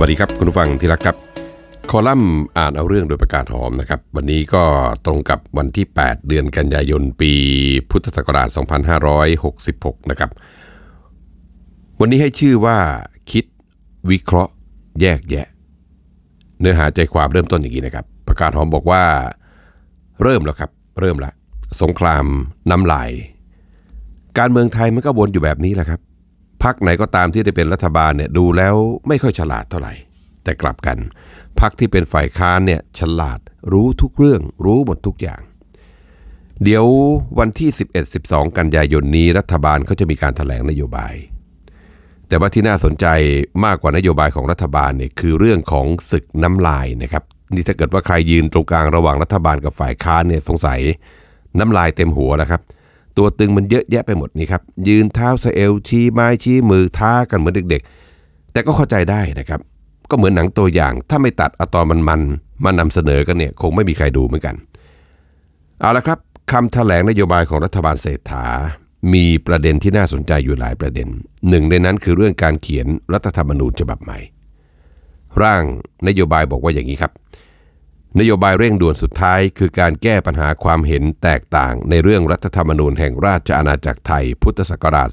วัสดีครับคุณผู้ฟังที่รักครับ คอลัมน์อ่านเอาเรื่องโดยประกาศหอมนะครับ วันนี้ก็ตรงกับวันที่ 8 เดือนกันยายนปีพุทธศักราช 2566 นะครับ วันนี้ให้ชื่อว่าคิดวิเคราะห์ แยกแยะ เนื้อหาใจความเริ่มต้นอย่างนี้นะครับ ประกาศหอมบอกว่า เริ่มแล้วครับ เริ่มละ สงครามน้ำลาย การเมืองไทยมันก็วนอยู่แบบนี้แหละครับ พักไหนก็ตามที่ได้เป็นรัฐบาลเนี่ยดูแล้วไม่ค่อยฉลาดเท่าไหร่ แต่กลับกันพักที่เป็นฝ่ายค้านเนี่ยฉลาดรู้ทุกเรื่องรู้หมดทุกอย่าง เดี๋ยววันที่ 11-12 กันยายนนี้รัฐบาลเขาจะมีการถแถลงนโยบาย แต่ว่าที่น่าสนใจมากกว่านโยบายของรัฐบาลเนี่ยคือเรื่องของศึกน้ำลายนะครับนี่ถ้าเกิดว่าใครยืนตรงกลางระหว่างรัฐบาลกับฝ่ายค้านเนี่ยสงสัยน้ำลายเต็มหัวแล้วครับ ตัวตึงมันเยอะแยะไปหมดนี่ครับ ยืนเท้าสะเอวชี้ไม้ชี้มือท้ากันเหมือนเด็กๆ แต่ก็เข้าใจได้นะครับ ก็เหมือนหนังตัวอย่าง ถ้าไม่ตัดเอาตอนมันมันๆมานำเสนอกันเนี่ยคงไม่มีใครดูเหมือนกัน เอาละครับคำแถลงนโยบายของรัฐบาลเศรษฐา มีประเด็นที่น่าสนใจอยู่หลายประเด็น หนึ่งในนั้นคือเรื่องการเขียนรัฐธรรมนูญฉบับใหม่ ร่างนโยบายบอกว่าอย่างนี้ครับ นโยบายเร่งด่วนสุดท้ายคือการแก้ปัญหาความเห็นแตกต่างในเรื่องรัฐธรรมนูญแห่งราชอาณาจักรไทยพุทธศักราช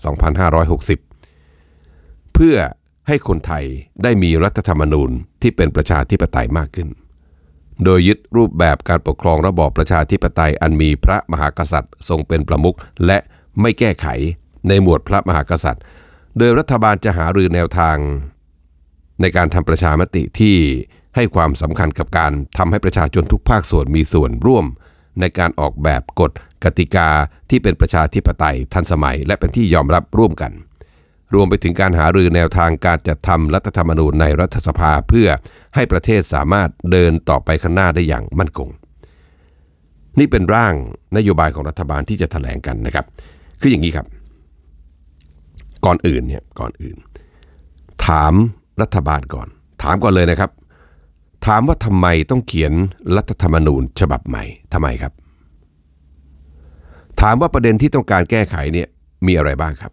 2560 เพื่อให้คนไทยได้มีรัฐธรรมนูญที่เป็นประชาธิปไตยมากขึ้น โดยยึดรูปแบบการปกครองระบอบประชาธิปไตยอันมีพระมหากษัตริย์ ทรงเป็นประมุขและไม่แก้ไขในหมวดพระมหากษัตริย์ โดยรัฐบาลจะหารือแนวทาง ในการทำประชามติที่ ให้ความสำคัญกับการทำให้ประชาชนทุกภาคส่วนมีส่วนร่วม ในการออกแบบกฎกติกาที่เป็นประชาธิปไตยทันสมัย และเป็นที่ยอมรับร่วมกัน รวมไปถึงการหารือแนวทางการจัดทำรัฐธรรมนูญในรัฐสภาเพื่อให้ประเทศสามารถเดินต่อไปข้างหน้าได้อย่างมั่นคง นี่เป็นร่างนโยบายของรัฐบาลที่จะแถลงกันนะครับ คืออย่างนี้ครับ ก่อนอื่นเนี่ยก่อนอื่น ถามรัฐบาลก่อน ถามก่อนเลยนะครับ ถามว่าทำไมต้องเขียนรัฐธรรมนูญฉบับใหม่ทำไมครับ ถามว่าประเด็นที่ต้องการแก้ไขเนี่ยมีอะไรบ้างครับ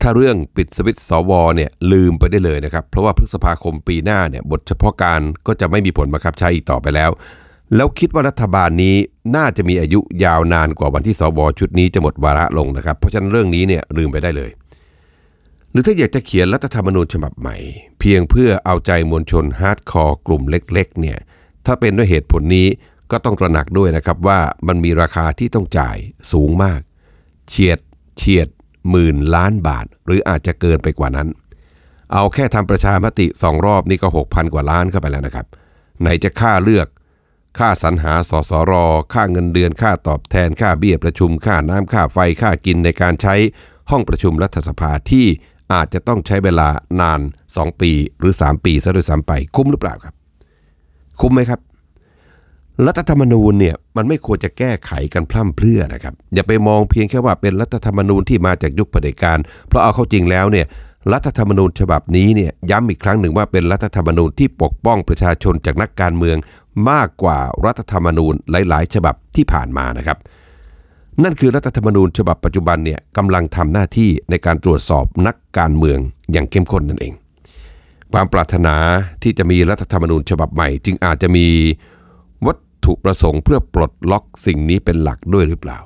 ถ้าเรื่องปิดสวิตสวเนี่ยลืมไปได้เลยนะครับ เพราะว่าพฤษภาคมปีหน้าเนี่ยบทเฉพาะการก็จะไม่มีผลบังคับใช้อีกต่อไปแล้ว แล้วคิดว่ารัฐบาลนี้น่าจะมีอายุยาวนานกว่าวันที่สวชุดนี้จะหมดวาระลงนะครับ เพราะฉะนั้นเรื่องนี้เนี่ยลืมไปได้เลย หรือถ้าอยากจะเขียนรัฐธรรมนูญฉบับใหม่ เพียงเพื่อเอาใจมวลชนฮาร์ดคอร์กลุ่มเล็กๆเนี่ยถ้าเป็นด้วยเหตุผลนี้ก็ต้องตระหนักด้วยนะครับว่ามันมีราคาที่ต้องจ่ายสูงมาก เฉียดเฉียดหมื่นล้านบาท หรืออาจจะเกินไปกว่านั้น เอาแค่ทำประชามติสองรอบนี่ก็ 6,000 กว่าล้านเข้าไปแล้วนะครับ ไหนจะค่าเลือก ค่าสรรหาสสร ค่าเงินเดือนค่าตอบแทนค่าเบี้ยประชุม ค่าน้ำค่าไฟค่ากินในการใช้ห้องประชุมรัฐสภาที่ อาจจะต้องใช้เวลานาน 2 ปีหรือ 3 ปีซะด้วยซ้ำไป คุ้มหรือเปล่าครับ คุ้มไหมครับ รัฐธรรมนูญเนี่ยมันไม่ควรจะแก้ไขกันพร่ำเพรื่อนะครับ อย่าไปมองเพียงแค่ว่าเป็นรัฐธรรมนูญที่มาจากยุคเผด็จการ เพราะเอาเข้าจริงแล้วเนี่ยรัฐธรรมนูญฉบับนี้เนี่ยย้ำอีกครั้งหนึ่งว่าเป็นรัฐธรรมนูญที่ปกป้องประชาชนจากนักการเมือง มากกว่ารัฐธรรมนูญหลาย ๆ ฉบับที่ผ่านมานะครับ นั่นคือรัฐธรรมนูญฉบับปัจจุบันเนี่ยกำลังทำหน้าที่ในการตรวจสอบนักการเมืองอย่างเข้มข้นนั่นเอง ความปรารถนาที่จะมีรัฐธรรมนูญฉบับใหม่ จึงอาจจะมีวัตถุประสงค์เพื่อปลดล็อกสิ่งนี้เป็นหลักด้วยหรือเปล่า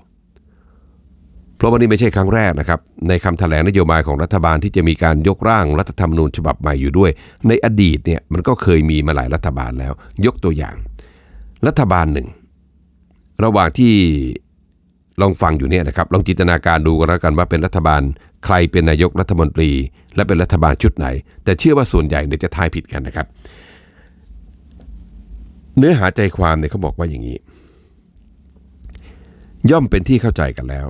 เพราะวันนี้ไม่ใช่ครั้งแรกนะครับ ในคำแถลงนโยบายของรัฐบาลที่จะมีการยกร่างรัฐธรรมนูญฉบับใหม่อยู่ด้วย ในอดีตเนี่ยมันก็เคยมีมาหลายรัฐบาลแล้ว ยกตัวอย่าง รัฐบาลหนึ่งระหว่างที่ ลองฟังอยู่เนี่ยนะครับลองจินตนาการดูกันแล้วกันว่าเป็นรัฐบาล ใครเป็นนายกรัฐมนตรี และเป็นรัฐบาลชุดไหน แต่เชื่อว่าส่วนใหญ่เนี่ยจะทายผิดกันนะครับ เนื้อหาใจความเนี่ยเขาบอกว่าอย่างนี้ ย่อมเป็นที่เข้าใจกันแล้ว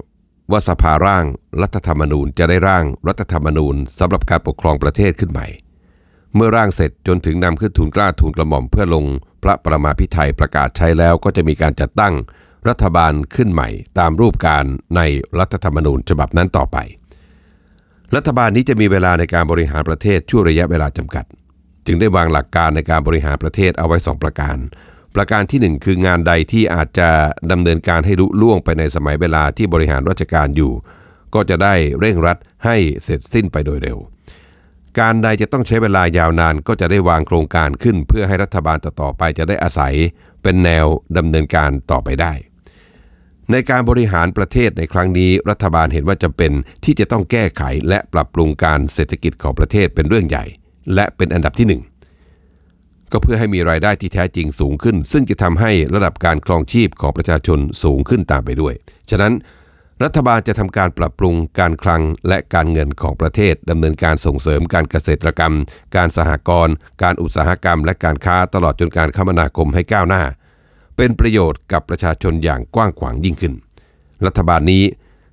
ว่าสภาร่างรัฐธรรมนูญจะได้ร่างรัฐธรรมนูญสำหรับการปกครองประเทศขึ้นใหม่เมื่อร่างเสร็จจนถึงนำขึ้นทูลกล้าทูลกระหม่อมเพื่อลงพระประมาพิไทยประกาศใช้แล้วก็จะมีการจัดตั้ง รัฐบาลขึ้นใหม่ตามรูปการในรัฐธรรมนูญฉบับนั้นต่อไป รัฐบาลนี้จะมีเวลาในการบริหารประเทศช่วงระยะเวลาจำกัด จึงได้วางหลักการในการบริหารประเทศเอาไว้ 2 ประการ ประการที่ 1 คืองานใดที่อาจจะดำเนินการให้ลุล่วงไปในสมัยเวลาที่บริหารราชการอยู่ ก็จะได้เร่งรัดให้เสร็จสิ้นไปโดยเร็วการใดจะต้องใช้เวลายาวนานก็จะได้วางโครงการขึ้น เพื่อให้รัฐบาลต่อๆไปจะได้อาศัย เป็นแนวดำเนินการต่อไปได้ ในการบริหารประเทศในครั้งนี้รัฐบาลเห็นว่าจำเป็นที่จะต้องแก้ไขและปรับปรุงการเศรษฐกิจของประเทศเป็นเรื่องใหญ่ และเป็นอันดับที่หนึ่งก็เพื่อให้มีรายได้ที่แท้จริงสูงขึ้น ซึ่งจะทำให้ระดับการครองชีพของประชาชนสูงขึ้นตามไปด้วย ฉะนั้น รัฐบาลจะทำการปรับปรุงการคลังและการเงินของประเทศดำเนินการส่งเสริมการเกษตรกรรม การสหกรณ์การอุตสาหกรรม และการค้าตลอดจนการคมนาคมให้ก้าวหน้า เป็นประโยชน์กับประชาชนอย่างกว้างขวางยิ่งขึ้น รัฐบาลนี้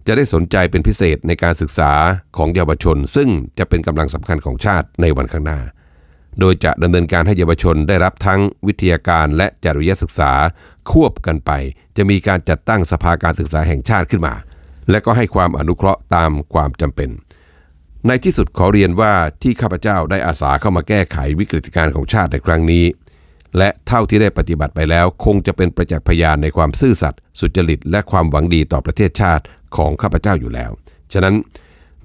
จะได้สนใจเป็นพิเศษในการศึกษาของเยาวชน ซึ่งจะเป็นกำลังสำคัญของชาติในวันข้างหน้า โดยจะดำเนินการให้เยาวชนได้รับทั้งวิทยาการและจริยศึกษาควบกันไป จะมีการจัดตั้งสภาการศึกษาแห่งชาติขึ้นมา และก็ให้ความอนุเคราะห์ตามความจำเป็น ในที่สุดขอเรียนว่าที่ข้าพเจ้าได้อาสาเข้ามาแก้ไขวิกฤตการณ์ของชาติในครั้งนี้ และเท่าที่ได้ปฏิบัติไปแล้ว คงจะเป็นประจักษ์พยานในความซื่อสัตย์สุจริต และความหวังดีต่อประเทศชาติของข้าพเจ้าอยู่แล้ว ฉะนั้น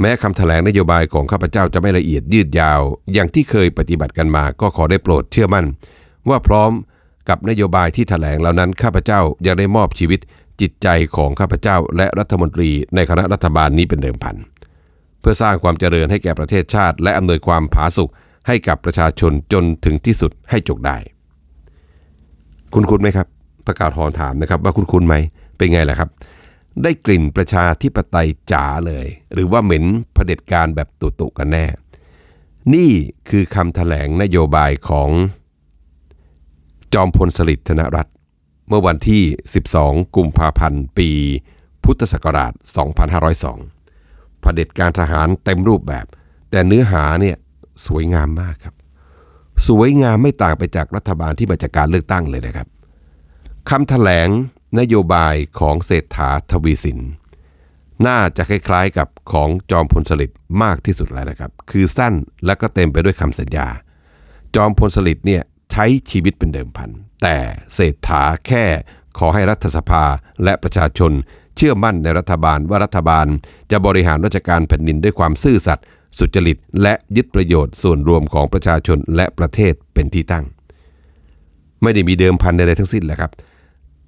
แม้คำแถลงนโยบายของข้าพเจ้าจะไม่ละเอียดยืดยาว อย่างที่เคยปฏิบัติกันมาก็ขอได้โปรดเชื่อมั่น ว่าพร้อมกับนโยบายที่แถลงเหล่านั้นข้าพเจ้ายังได้มอบชีวิตจิตใจของข้าพเจ้าและรัฐมนตรีในคณะรัฐบาลนี้เป็นเดิมพัน เพื่อสร้างความเจริญให้แก่ประเทศชาติ และอำนวยความผาสุกให้กับประชาชนจนถึงที่สุดให้จกได้ คุณคุณไหมครับ ประกาศหอนถามนะครับ ว่าคุณคุณไหมเป็นไงล่ะครับ ได้กลิ่นประชาธิปไตยจ๋าเลย หรือว่าเหม็นเผด็จการแบบตุตุกันแน่ นี่คือคำแถลงนโยบายของจอมพลสฤษดิ์ธนรัตน์เมื่อวันที่ 12 กุมภาพันธ์ ปี พุทธศักราช 2502เผด็จการทหารเต็มรูปแบบ แต่เนื้อหาเนี่ยสวยงามมากครับ สวยงามไม่ต่างไปจากรัฐบาลที่มาจากการเลือกตั้งเลยนะครับคำแถลงนโยบายของเศรษฐาทวีสิน น่าจะคล้ายๆกับของจอมพลสฤษดิ์มากที่สุดแล้วนะครับ คือสั้นและก็เต็มไปด้วยคำสัญญา จอมพลสฤษดิ์เนี่ยใช้ชีวิตเป็นเดิมพัน แต่เศรษฐาแค่ขอให้รัฐสภาและประชาชน เชื่อมั่นในรัฐบาลว่ารัฐบาล จะบริหารราชการแผ่นดินด้วยความซื่อสัตย์ สุจริต และยึดประโยชน์ส่วนรวมของประชาชนและประเทศเป็นที่ตั้ง ไม่ได้มีเดิมพันใดๆทั้งสิ้นแหละครับ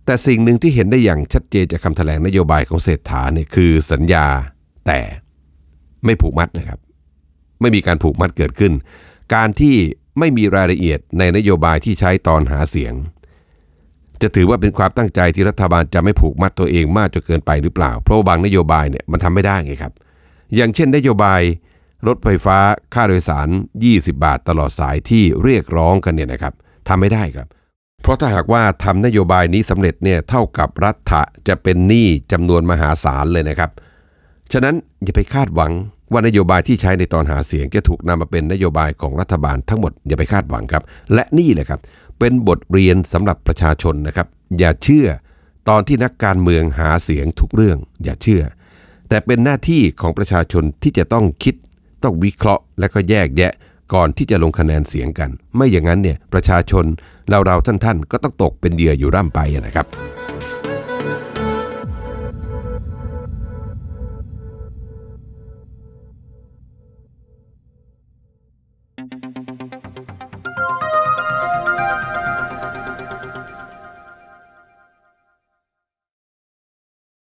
แต่สิ่งหนึ่งที่เห็นได้อย่างชัดเจนจากคำแถลงนโยบายของเศรษฐาเนี่ยคือสัญญาแต่ไม่ผูกมัดนะครับ ไม่มีการผูกมัดเกิดขึ้น การที่ไม่มีรายละเอียดในนโยบายที่ใช้ตอนหาเสียง จะถือว่าเป็นความตั้งใจที่รัฐบาลจะไม่ผูกมัดตัวเองมากจนเกินไปหรือเปล่า เพราะาบางนโยบายเนี่ยมันทำไม่ได้ไงครับ อย่างเช่น นโยบาย รถไฟฟ้าค่าโดยสาร 20 บาทตลอดสายที่เรียกร้องกันเนี่ยนะครับทำไม่ได้ครับ เพราะถ้าหากว่าทำนโยบายนี้สำเร็จเนี่ยเท่ากับรัฐะจะเป็นหนี้จำนวนมหาศาลเลยนะครับ ฉะนั้นอย่าไปคาดหวังว่านโยบายที่ใช้ในตอนหาเสียงจะถูกนำมาเป็นนโยบายของรัฐบาลทั้งหมดอย่าไปคาดหวังครับ และนี่แหละครับ เป็นบทเรียนสำหรับประชาชนนะครับ อย่าเชื่อตอนที่นักการเมืองหาเสียงทุกเรื่อง อย่าเชื่อ แต่เป็นหน้าที่ของประชาชนที่จะต้องคิด ต้องวิเคราะห์และก็แยกแยะก่อนที่จะลงคะแนนเสียงกัน ไม่อย่างนั้นเนี่ยประชาชนเราเราท่านๆ ก็ต้องตกเป็นเหยื่ออยู่ร่ำไปนะครับ